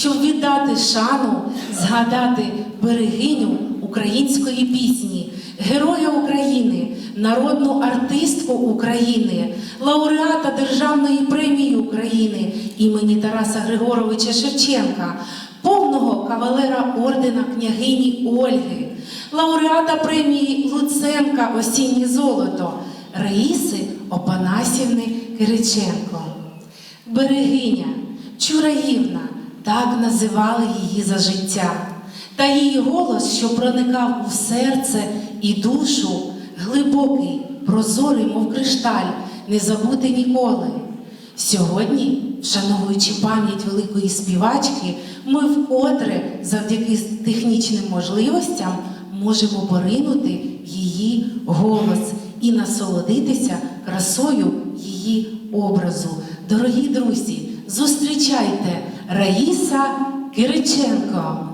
щоб віддати шану, згадати берегиню української пісні, героя України, народну артистку України, лауреата Державної премії України імені Тараса Григоровича Шевченка, повного кавалера ордена княгині Ольги, лауреата премії Луценка Осіннє золото Раїси Опанасівни Кириченко. Берегиня, Чураївна, так називали її за життя. Та її голос, що проникав у серце і душу, глибокий, прозорий, мов кришталь, не забути ніколи. Сьогодні, вшановуючи пам'ять великої співачки, ми вкотре завдяки технічним можливостям можемо поринути її голос і насолодитися красою її образу. Дорогі друзі, зустрічайте Раїса Кириченко.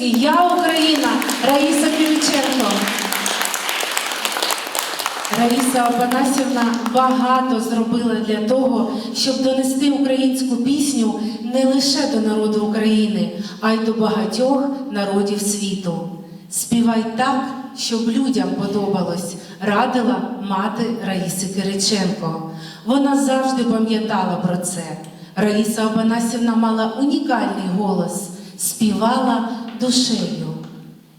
Оплески, я Україна, Раїса Кириченко. Раїса Опанасівна багато зробила для того, щоб донести українську пісню не лише до народу України, а й до багатьох народів світу. Співай так, щоб людям подобалось, радила мати Раїси Кириченко. Вона завжди пам'ятала про це. Раїса Опанасівна мала унікальний голос, співала душею.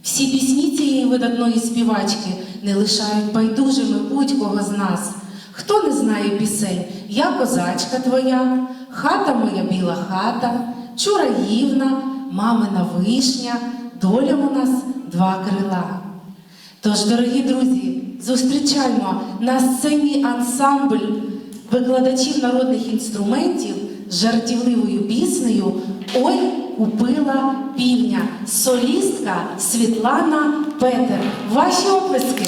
Всі пісні цієї видатної співачки не лишають байдужими будь-кого з нас. Хто не знає пісень Я козачка твоя, хата моя біла хата, Чураївна, мамина вишня, доля у нас два крила. Тож, дорогі друзі, зустрічаймо на сцені ансамбль викладачів народних інструментів з жартівливою піснею Ой, купила півня, солістка Світлана Петер. Ваші оплески.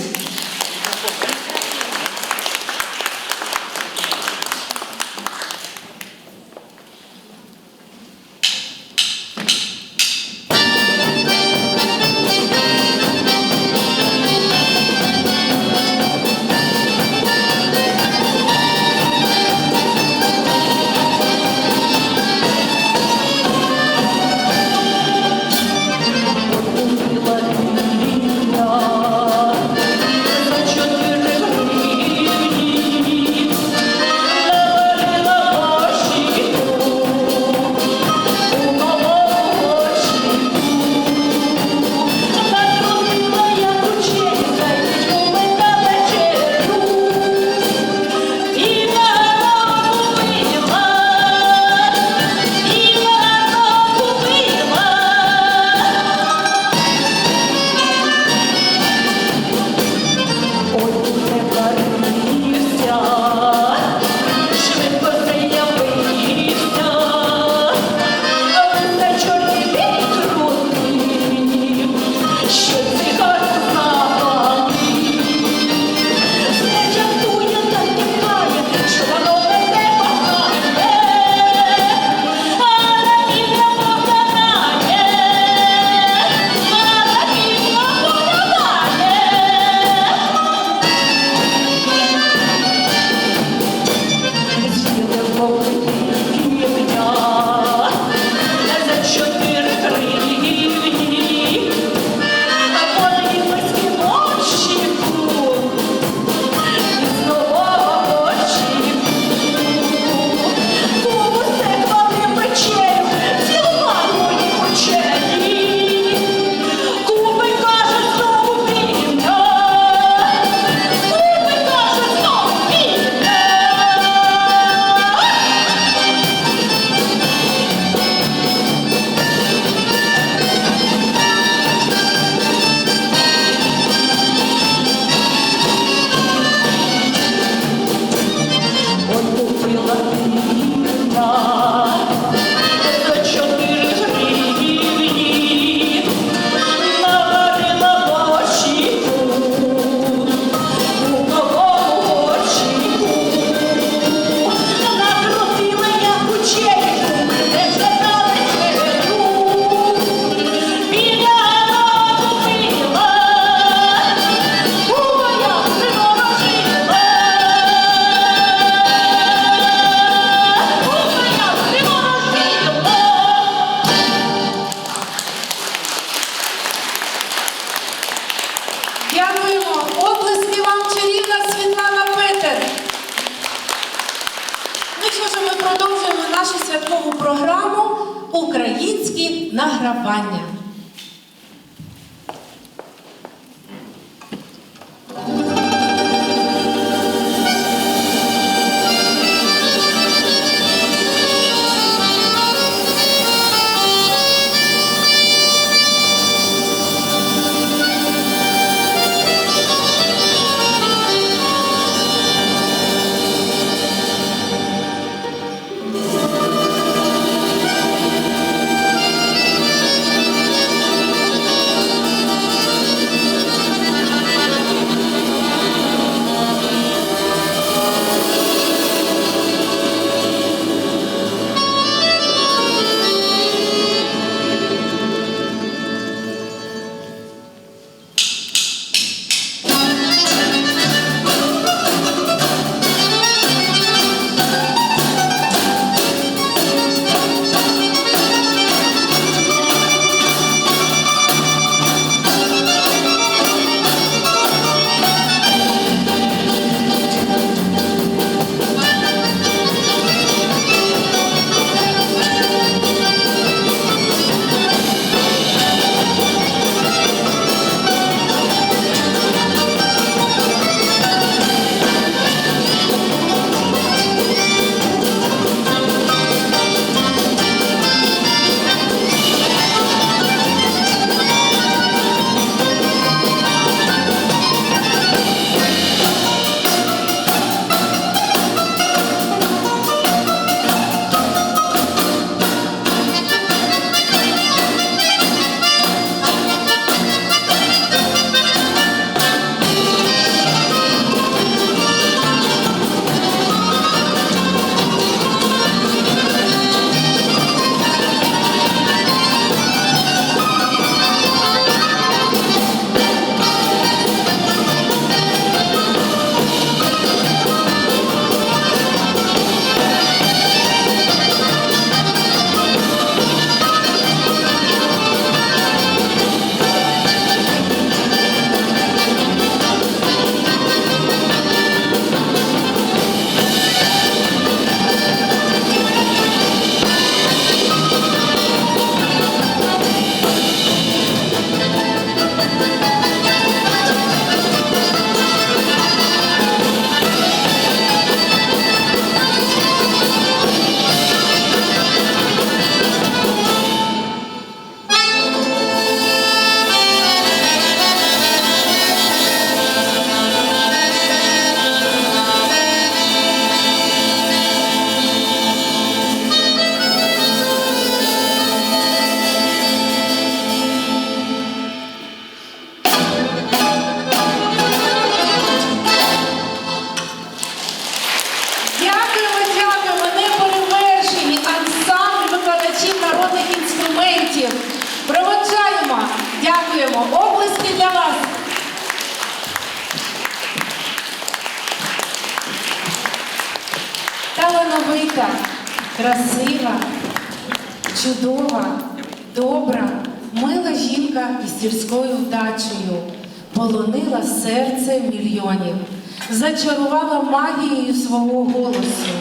Зачарувала магією свого голосу.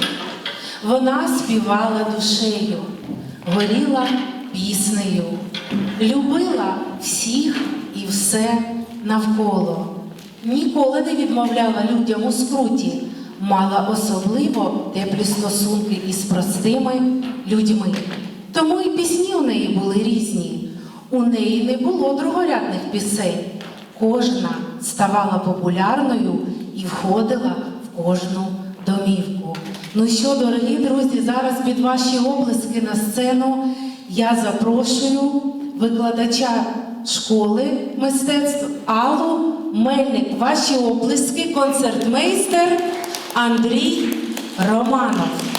Вона співала душею, горіла піснею, любила всіх і все навколо. Ніколи не відмовляла людям у скруті, мала особливо теплі стосунки із простими людьми. Тому і пісні у неї були різні. У неї не було другорядних пісень. Кожна ставала популярною і входила в кожну домівку. Ну що, дорогі друзі, зараз під ваші облиски на сцену я запрошую викладача школи мистецтв Аллу Мельник. Ваші облиски, концертмейстер Андрій Романов.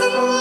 Listen.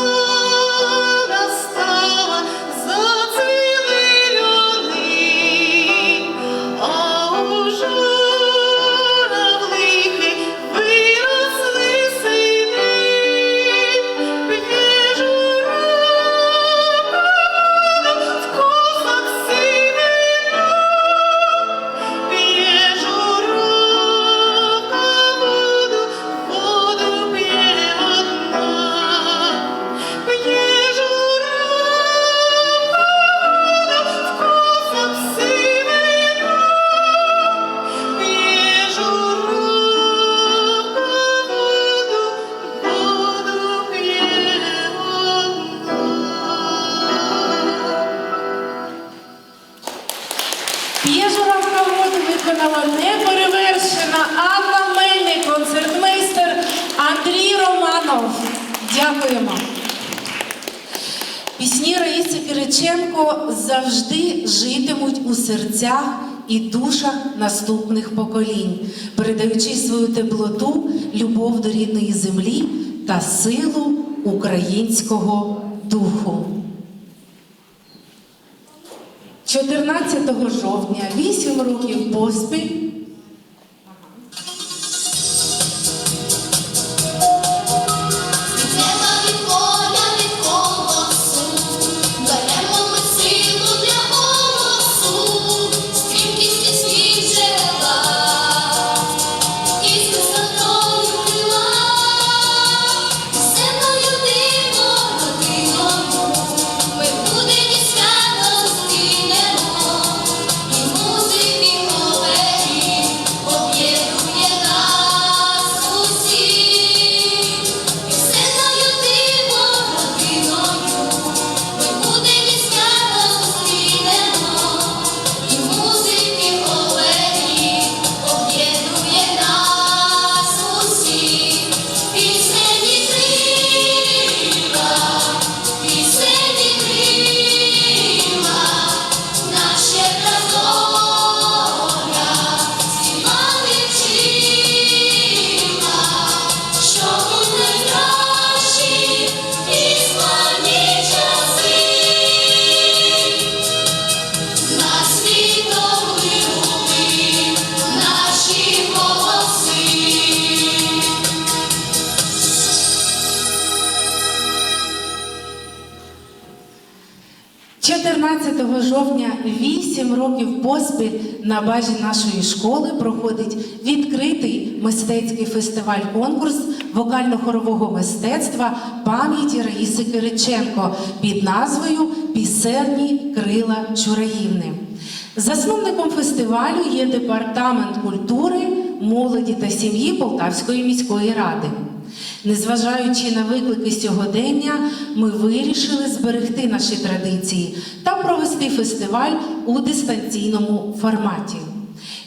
П'є журавка воду виконала неперевершена Анна Мельник, концертмейстер Андрій Романов. Дякуємо. Пісні Раїси Раїса Кириченко завжди житимуть у серцях і душах наступних поколінь, передаючи свою теплоту, любов до рідної землі та силу українського духу. 14 жовтня, 8 років поспіль, 14 жовтня 8 років поспіль на базі нашої школи проходить відкритий мистецький фестиваль-конкурс вокально-хорового мистецтва пам'яті Раїси Кириченко під назвою Пісенні крила Чураївни. Засновником фестивалю є департамент культури, молоді та сім'ї Полтавської міської ради. Незважаючи на виклики сьогодення, ми вирішили зберегти наші традиції та провести фестиваль у дистанційному форматі.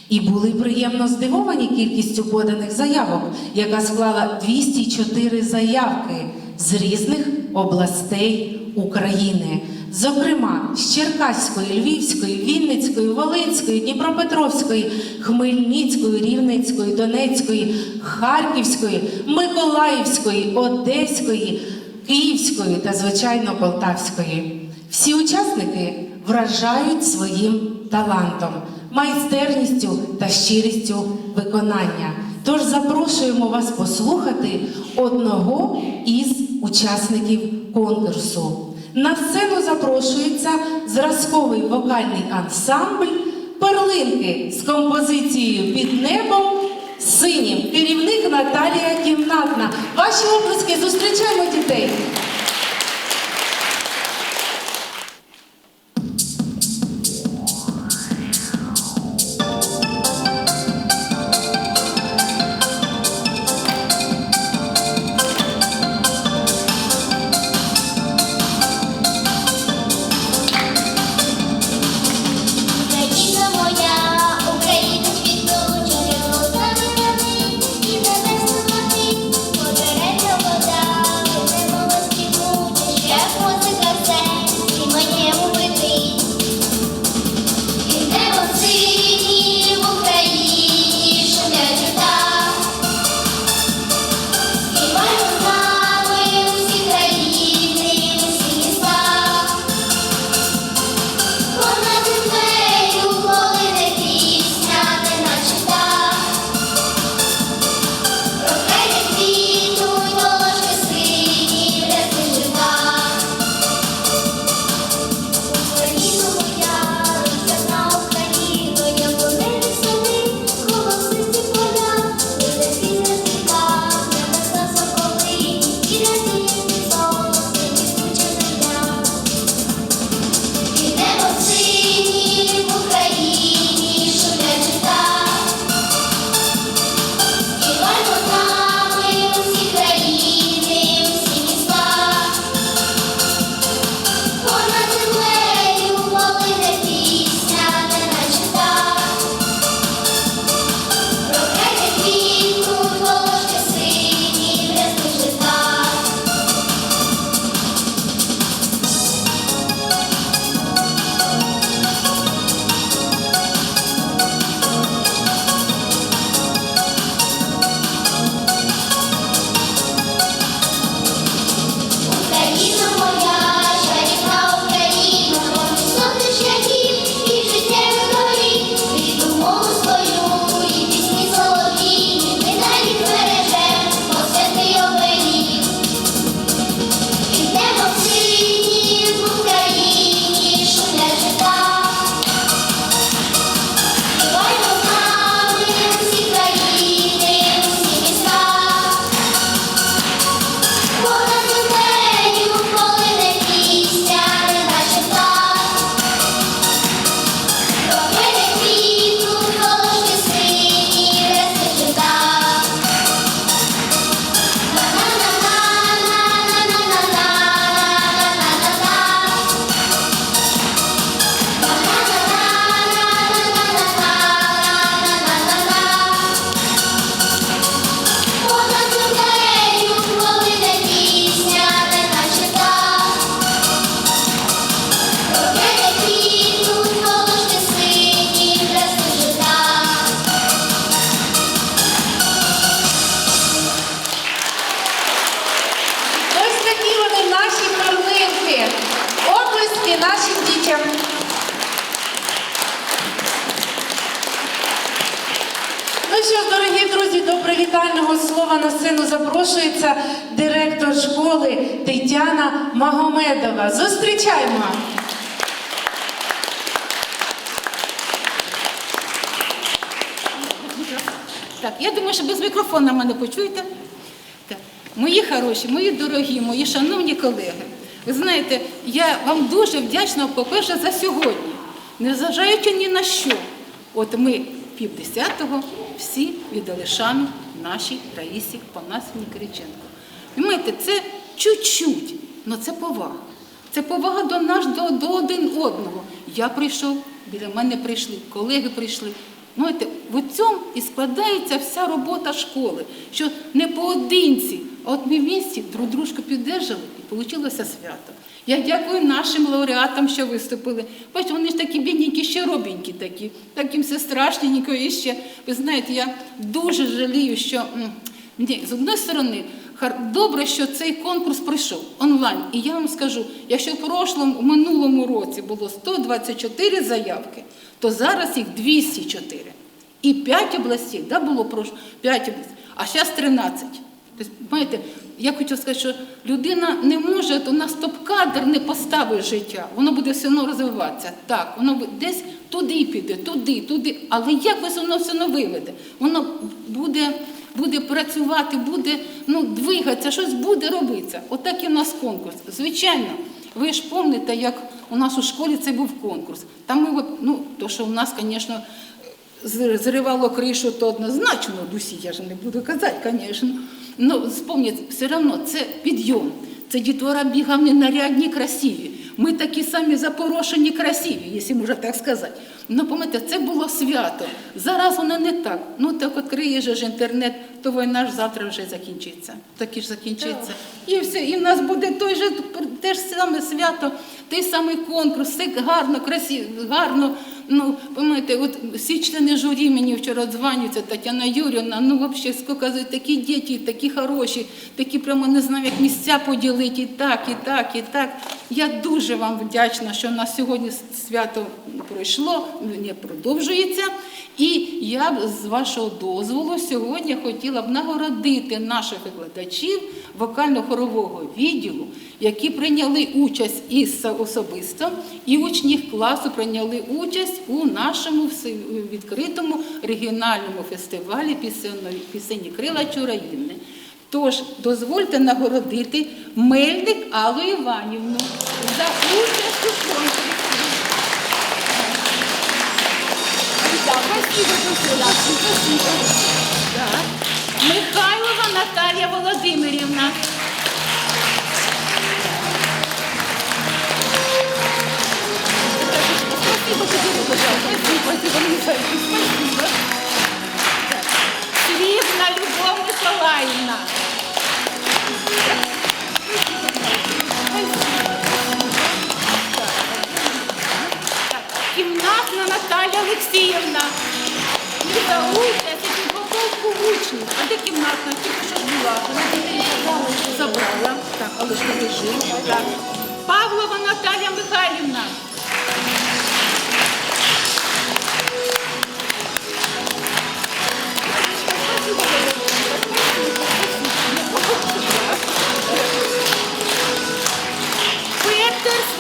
І були приємно здивовані кількістю поданих заявок, яка склала 204 заявки з різних областей України. Зокрема, з Черкаської, Львівської, Вінницької, Волинської, Дніпропетровської, Хмельницької, Рівненської, Донецької, Харківської, Миколаївської, Одеської, Київської та, звичайно, Полтавської. Всі учасники вражають своїм талантом, майстерністю та щирістю виконання. Тож запрошуємо вас послухати одного із учасників конкурсу. На сцену запрошується зразковий вокальний ансамбль Перлинки з композицією під небом синім. Керівник Наталія Кімнатна. Ваші обласки зустрічаємо дітей. Мікрофона мене почуєте. Мої хороші, мої дорогі, мої шановні колеги. Ви знаєте, я вам дуже вдячна, по-перше, за сьогодні. Незважаючи ні на що. От ми півдесятого всі віддали шану нашій Раїсі Панасівні Кириченко. Понимаєте, це чуть-чуть, але це повага. Це повага до нас, до, до один одного. Я прийшов, біля мене прийшли, колеги прийшли. Знаєте, в цьому і складається вся робота школи, що не поодинці, а от ми в місті друг дружку піддержали і вийшло свято. Я дякую нашим лауреатам, що виступили. Бачите, вони ж такі бідненькі, ще робенькі такі, так їм все страшненько і ще. Ви знаєте, я дуже жалію, що ні, з одної сторони, добре, що цей конкурс пройшов онлайн. І я вам скажу, якщо в прошлому, в минулому році було 124 заявки, то зараз їх 204. І 5 областей, да, було прошло, 5 областей, а зараз 13. Тобто, знаєте, я хочу сказати, що людина не може, то на стоп-кадр не поставить життя, воно буде все одно розвиватися. Так, воно десь туди піде, туди, туди. Але як ви воно все одно виведе? Воно буде, буде працювати, буде ну, двигатися, щось буде робитися. Отак і в нас конкурс. Звичайно, ви ж пам'ятаєте, як у нас у школі це був конкурс. Там ми, ну, то, що у нас, звісно, зривало кришу, то однозначно дусі, я ж не буду казати, звісно. Ну, спомніть, все одно це підйом. Це дітвора бігав не нарядні, красиві. Ми такі самі запорошені, красиві, якщо можна так сказати. Ну, пам'ятаєте, це було свято. Зараз воно не так. Ну, так відкриє же ж інтернет, то війна ж завтра вже закінчиться. Так і ж закінчиться. І все, і в нас буде той же те ж саме свято, той самий конкурс, все гарно, красиво, гарно. Ну, пам'ятаєте, от всі члени журі мені вчора дзвонюються, Тетяна Юрівна, ну взагалі, скільки такі діти, такі хороші, такі прямо не знаю, як місця поділити, і так, і так, і так. Я дуже вам вдячна, що у нас сьогодні свято пройшло, не продовжується. І я б з вашого дозволу сьогодні хотіла б нагородити наших викладачів вокально-хорового відділу, які прийняли участь і с- особисто, і учні класу прийняли участь у нашому відкритому регіональному фестивалі пісенної пісені Крила Чураївни. Тож дозвольте нагородити Мельник Аллу Іванівну за участь у конкурсі. Да, спасибо, спасибо. Так. Михайлова Наталія Володимирівна. Спасибо, спасибо, спасибо, спасибо. Срібна Любов Миколаївна. Кімнатна Наталя Олексіївна. Не за участь і підготовку учнів. А де кімнатна? Тільки що була. Забрала. Так, але ж лежи. Так. Павлова Наталя Михайлівна.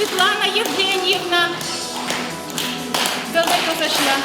Світлана Євгенівна. Далеко зайшла.